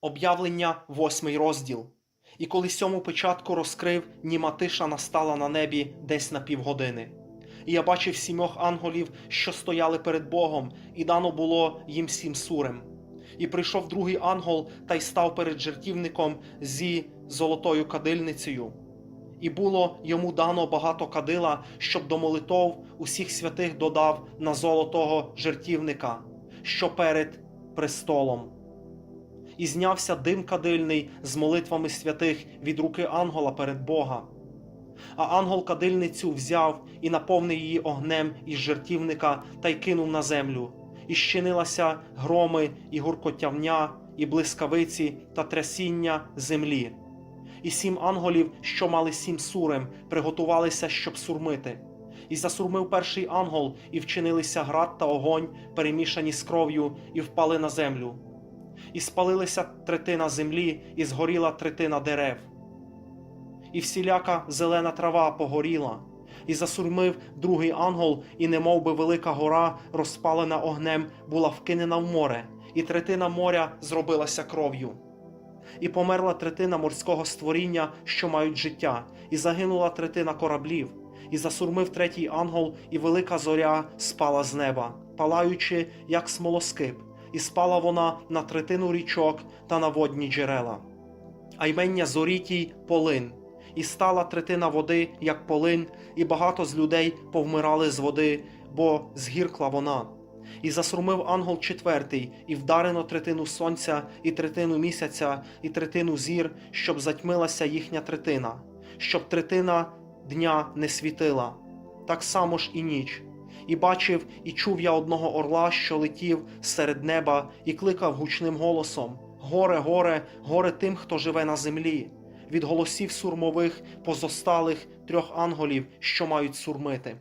Об'явлення восьмий розділ. І коли сьому печатку розкрив, німа тиша настала на небі десь на півгодини. І я бачив сімьох анголів, що стояли перед Богом, і дано було їм сім сурем. І прийшов другий ангел та й став перед жертівником зі золотою кадильницею. І було йому дано багато кадила, щоб до молитов усіх святих додав на золотого жертівника, що перед престолом і знявся дим кадильний з молитвами святих від руки ангела перед Бога. А ангел кадильницю взяв і наповнив її огнем із жертівника та й кинув на землю, і щинилася громи, і гуркотявня, і блискавиці та трясіння землі. І сім анголів, що мали сім сурем, приготувалися, щоб сурмити. І засурмив перший ангел, і вчинилися град та огонь, перемішані з кров'ю, і впали на землю і спалилася третина землі, і згоріла третина дерев. І всіляка зелена трава погоріла, і засурмив другий ангел, і немов би велика гора, розпалена огнем, була вкинена в море, і третина моря зробилася кров'ю. І померла третина морського створіння, що мають життя, і загинула третина кораблів, і засурмив третій ангел, і велика зоря спала з неба, палаючи, як смолоскип і спала вона на третину річок та на водні джерела. А ймення зорітій полин, і стала третина води, як полин, і багато з людей повмирали з води, бо згіркла вона. І засурмив ангел четвертий, і вдарено третину сонця, і третину місяця, і третину зір, щоб затьмилася їхня третина, щоб третина дня не світила, так само ж і ніч. І бачив, і чув я одного орла, що летів серед неба, і кликав гучним голосом: Горе, горе, горе тим, хто живе на землі, від голосів сурмових позосталих трьох анголів, що мають сурмити.